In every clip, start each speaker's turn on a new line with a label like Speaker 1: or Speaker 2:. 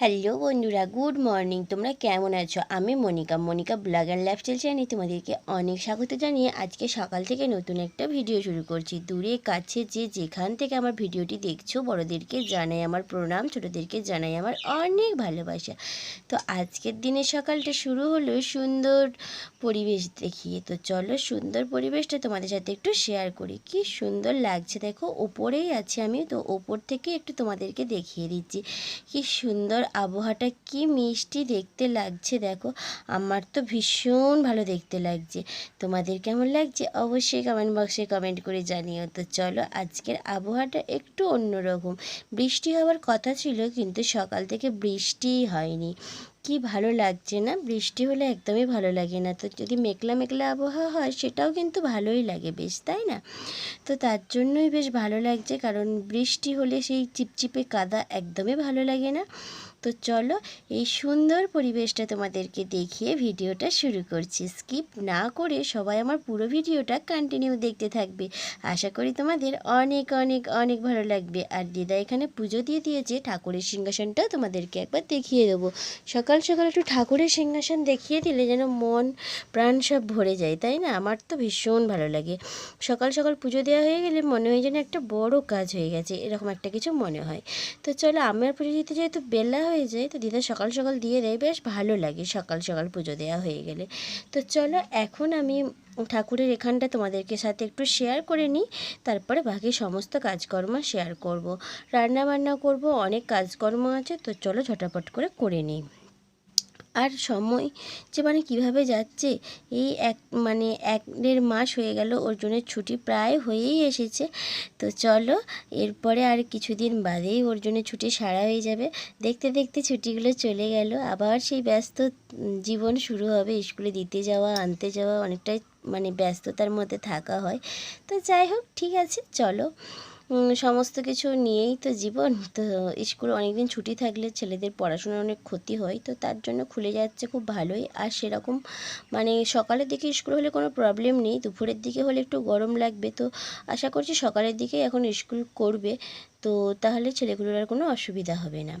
Speaker 1: Hello বন্ধুরা, good morning. তোমরা কেমন আছো? আমি Monika. Monika blog and lifestyle চ্যানেলে তোমাদেরকে অনেক স্বাগত জানিয়ে আজকে সকাল থেকে নতুন একটা ভিডিও শুরু করছি। দূরে কাছে যে যেখান থেকে আমার ভিডিওটি দেখছ, বড়দেরকে জানাই আমার প্রণাম, ছোটোদেরকে জানাই আমার অনেক ভালোবাসা। তো আজকের দিনের সকালটা শুরু হলো সুন্দর পরিবেশ দেখিয়ে। তো চলো সুন্দর পরিবেশটা তোমাদের সাথে একটু শেয়ার করি। কি সুন্দর লাগছে দেখো, ওপরেই আছি আমি তো ওপর থেকে একটু তোমাদেরকে দেখিয়ে দিচ্ছি। কি সুন্দর আবহাওয়াটা কি মিষ্টি দেখতে লাগছে দেখো। আমার তো ভীষণ ভালো দেখতে লাগছে। তোমাদের কেমন লাগছে? অবশ্যই কমেন্ট বক্সে কমেন্ট করে জানিও। তো চলো, আজকের আবহাওয়াটা একটু অন্যরকম। বৃষ্টি হওয়ার কথা ছিল, কিন্তু সকাল থেকে বৃষ্টিই হয়নি। কি ভালো লাগছে না? বৃষ্টি হলে একদমই ভালো লাগে না। তো যদি মেঘলা মেঘলা আবহাওয়া হয়, সেটাও কিন্তু ভালোই লাগে বেশ, তাই না? তো তার জন্যই বেশ ভালো লাগছে, কারণ বৃষ্টি হলে সেই চিপচিপে কাদা একদমই ভালো লাগে না। তো চলো, এই সুন্দর পরিবেশটা তোমাদেরকে দেখিয়ে ভিডিওটা শুরু করছি। স্কিপ না করে সবাই আমার পুরো ভিডিওটা কন্টিনিউ দেখতে থাকবে। আশা করি তোমাদের অনেক অনেক অনেক ভালো লাগবে। আর দিদা এখানে পুজো দিয়ে দিয়েছে, ঠাকুরের সিংহাসনটা তোমাদেরকে একবার দেখিয়ে দেবো। সকাল সকাল সকাল একটু ঠাকুরের সিংহাসন দেখিয়ে দিলে যেন মন, প্রাণ সব ভরে যায়, তাই না? আমার তো ভীষণ ভালো লাগে। সকাল সকাল পুজো দেওয়া হয়ে গেলে মনে হয় যেন একটা বড় কাজ হয়ে গেছে, এরকম একটা কিছু মনে হয়। তো চলো, আমার পুজো দিতে যেহেতু বেলা হয়ে যায়, তো দিদা সকাল সকাল দিয়ে দেয়, বেশ ভালো লাগে সকাল সকাল পুজো দেওয়া হয়ে গেলে। তো চলো, এখন আমি ঠাকুরের এখানটা তোমাদেরকে সাথে একটু শেয়ার করে নিই, তারপরে বাকি সমস্ত কাজকর্ম শেয়ার করব। রান্না বান্না করব, অনেক কাজকর্ম আছে, তো চলো ঝটাপট করে করে নিই। আর সময় যে মানে কীভাবে যাচ্ছে, এই এক মানে এক দেড় মাস হয়ে গেল অর্জুনের ছুটি প্রায় হয়েই এসেছে। তো চলো, এরপরে আর কিছুদিন বাদেই অর্জুনের ছুটি সারা হয়ে যাবে। দেখতে দেখতে ছুটিগুলো চলে গেল। আবার সেই ব্যস্ত জীবন শুরু হবে। স্কুলে দিতে যাওয়া, আনতে যাওয়া অনেকটাই মানে ব্যস্ততার মধ্যে থাকা হয়। তো যাই হোক, ঠিক আছে, চলো। সমস্ত কিছু নিয়েই তো জীবন। তো স্কুল অনেক দিন ছুটি থাকলে ছেলেদের পড়াশোনার অনেক ক্ষতি হয়, তো তার জন্য খুলে যাচ্ছে খুব ভালোই। আর সেরকম মানে সকালের দিকে স্কুল হলে কোনো প্রবলেম নেই, দুপুরের দিকে হলে একটু গরম লাগবে। তো আশা করছি সকালের দিকেই এখন স্কুল করবে। তো তাহলে ছেলেগুলোর আর কোনো অসুবিধা হবে না।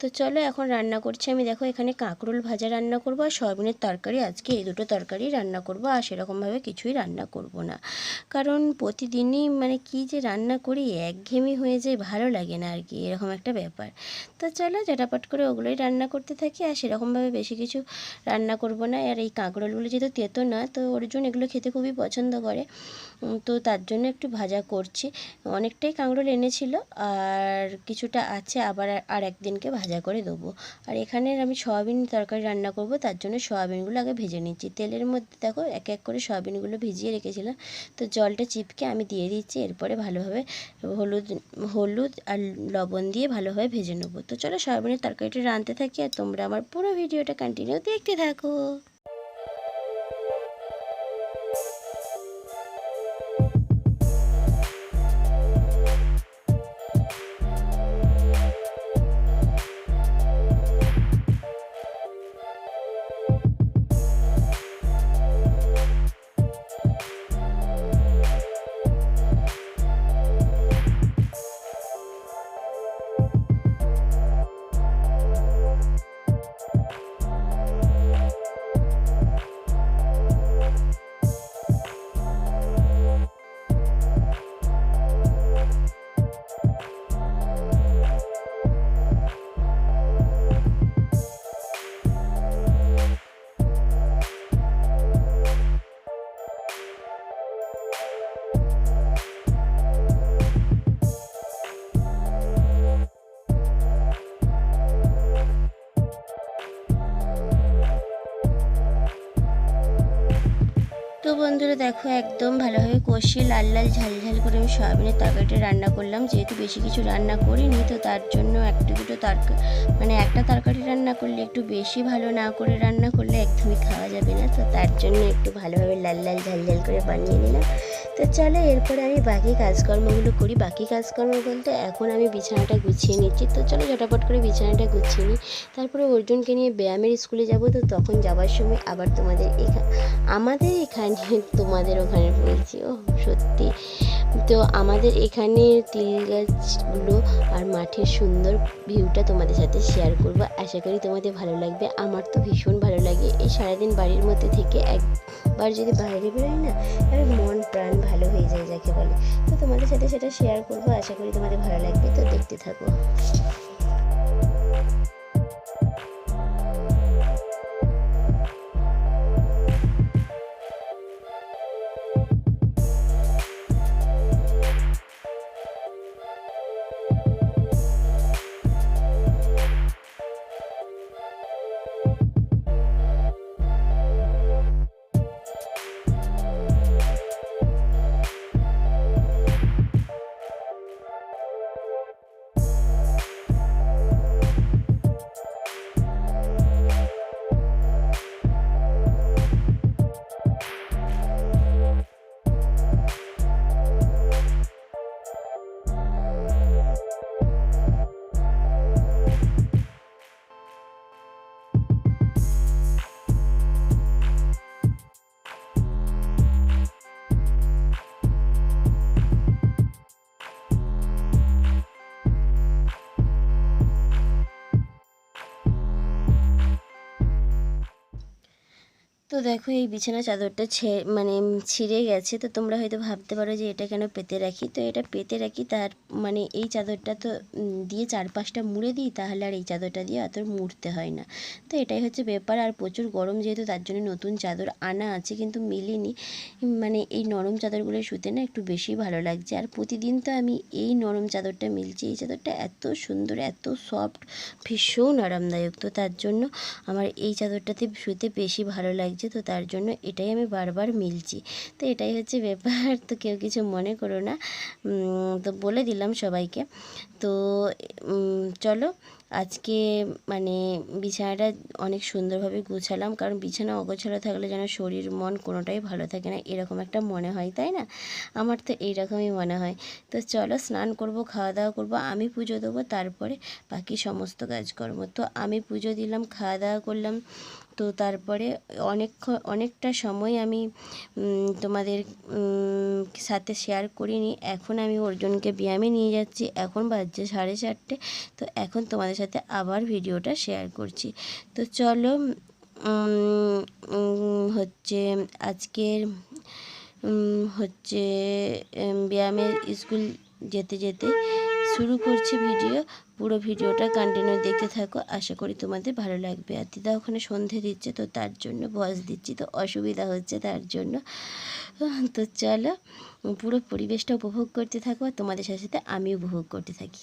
Speaker 1: তো চলো এখন রান্না করছি। আমি দেখো এখানে কাঁকরোল ভাজা রান্না করব আর সয়াবিনের তরকারি। আজকে এই দুটো তরকারি রান্না করব আর সেরকমভাবে কিছুই রান্না করব না। কারণ প্রতিদিনই মানে কি যে রান্না করি একঘেয়েমি হয়ে যায়, ভালো লাগে না আর কি, এরকম একটা ব্যাপার। তো চলো ঝটাপট করে ওগুলোই রান্না করতে থাকি আর সেরকমভাবে বেশি কিছু রান্না করব না। আর এই কাঁকরোলগুলো যেহেতু তেতো না, তো অর্জুন এগুলো খেতে খুবই পছন্দ করে। তো তার জন্য একটু ভাজা করছি। অনেকটাই কাঁকরোল এনেছিল আর কিছুটা আছে, আবার আর একদিনকে ভাজা করে দেবো। আর এখানে আমি সয়াবিন তরকারি রান্না করব, তার জন্য সয়াবিনগুলো আগে ভেজে নিচ্ছি। তেলের মধ্যে দেখো, এক এক করে সয়াবিনগুলো ভিজিয়ে রেখেছিলাম। তো জলটা চিপকে আমি দিয়ে দিচ্ছি, এরপরে ভালোভাবে হলুদ হলুদ আর লবণ দিয়ে ভালোভাবে ভেজে নেব। তো চলো সয়াবিনের তরকারিটা রাঁধতে থাকি, আর তোমরা আমার পুরো ভিডিওটা কন্টিনিউ দেখতে থাকো। বন্ধুরা, দেখো একদম ভালোভাবে কষিয়ে লাল লাল ঝাল ঝাল করে আমি সয়াবিনের তরকারিটা রান্না করলাম। যেহেতু বেশি কিছু রান্না করিনি, তো তার জন্য একটা দুটো তরকারি মানে একটা তরকারি রান্না করলে একটু বেশি ভালো না করে রান্না করলে একদমই খাওয়া যাবে না। তো তার জন্য একটু ভালোভাবে লাল লাল ঝাল ঝাল করে বানিয়ে নিলাম। তো চলো, এরপরে আমি বাকি কাজকর্মগুলো করি। বাকি কাজকর্ম বলতে এখন আমি বিছানাটা গুছিয়ে নিচ্ছি। তো চলো, ঝটাপট করে বিছানাটা গুছিয়ে নিই। তারপরে অর্জুনকে নিয়ে ব্যায়ামের স্কুলে যাব। তো তখন যাওয়ার সময় আবার তোমাদের এখানে আমাদের এখানে, তোমাদের ওখানে বলছি, ও সত্যি। তো আমাদের এখানে তিল গাছগুলো আর মাঠের সুন্দর ভিউটা তোমাদের সাথে শেয়ার করব। আশা করি তোমাদের ভালো লাগবে। আমার তো ভীষণ ভালো লাগে। এই সারাদিন বাড়ির মধ্যে থেকে একবার যদি বাইরে বেরোই না, তাহলে মন প্রাণ ভালো হয়ে যায় যাকে বলে। তো তোমাদের সাথে সেটা শেয়ার করব, আশা করি তোমাদের ভালো লাগবে। তো দেখতে থাকো। তো দেখো এই বিছানা চাদরটা ছে মানে ছিঁড়ে গেছে, তো তোমরা হয়তো ভাবতে পারো যে এটা কেন পেতে রাখি? তো এটা পেতে রাখি তার মানে এই চাদরটা তো দিয়ে চারপাশটা মুড়ে দিই তাহলে আর এই চাদরটা দিয়ে অত মুড়তে হয় না। তো এটাই হচ্ছে ব্যাপার, আর প্রচুর গরম যেহেতু তার জন্য নতুন চাদর আনা আছে কিন্তু মিলিনি। মানে এই নরম চাদরগুলো শুতে না একটু বেশি ভালো লাগছে। আর প্রতিদিন তো আমি এই নরম চাদরটা মিলছি, এই চাদরটা এত সুন্দর, এত সফট, ভীষণ আরামদায়ক। তো তার জন্য আমার এই চাদরটাতে শুতে বেশি ভালো লাগছে। তো তার জন্য এটাই আমি বারবার মিলছি। তো এটাই হচ্ছে ব্যাপার, তো কেউ কিছু মনে করো না। তো বলে দিলাম সবাইকে। তো চলো, আজকে মানে বিছানাটা অনেক সুন্দরভাবে গুছালাম, কারণ বিছানা অগোছালো থাকলে যেন শরীর, মন কোনোটাই ভালো থাকে না, এরকম একটা মনে হয়, তাই না? আমার তো এইরকমই মনে হয়। তো চলো, স্নান করব, খাওয়া দাওয়া করব, আমি পুজো দেবো, তারপরে বাকি সমস্ত কাজকর্ম। তো আমি পুজো দিলাম, খাওয়া দাওয়া করলাম তো তারপরে অনেক অনেকটা সময় আমি তোমাদের সাথে শেয়ার করিনি। এখন আমি অর্জুনকে ব্যায়ামে নিয়ে যাচ্ছি। এখন বাজছে সাড়ে চারটে। তো এখন তোমাদের সাথে আবার ভিডিওটা শেয়ার করছি। তো চলো হচ্ছে আজকের হচ্ছে ব্যায়ামের স্কুল যেতে যেতে শুরু করছি ভিডিও। পুরো ভিডিওটা কন্টিনিউ দেখতে থাকো। আশা করি তোমাদের ভালো লাগবে। আর দিদা ওখানে সন্ধে দিচ্ছে, তো তার জন্য ভয়েস দিচ্ছি, তো অসুবিধা হচ্ছে তার জন্য। তো চলো, পুরো পরিবেশটা উপভোগ করতে থাকো। আর তোমাদের সাথে সাথে আমি উপভোগ করতে থাকি।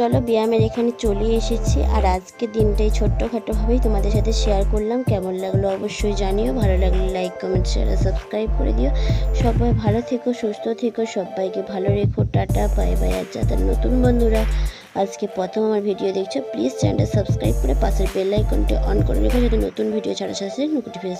Speaker 1: চলো ব্যায়ামের এখানে চলে এসেছি। আর আজকে দিনটাই ছোট্টখাটোভাবেই তোমাদের সাথে শেয়ার করলাম। কেমন লাগল অবশ্যই জানিও। ভালো লাগলে লাইক কমেন্ট শেয়ার সাবস্ক্রাইব করে দিও। সবাই ভালো থেকো, সুস্থ থেকো। সবাইকে ভালো রেখো। টাটা বাই বাই আর যাদের নতুন বন্ধুরা আজকে প্রথম আমার ভিডিও দেখছ প্লিজ চ্যানেলটা সাবস্ক্রাইব করে পাশের বেল আইকনটি অন করে রেখো। যাতে নতুন ভিডিও ছাড়া সাথে নোটিফিকেশন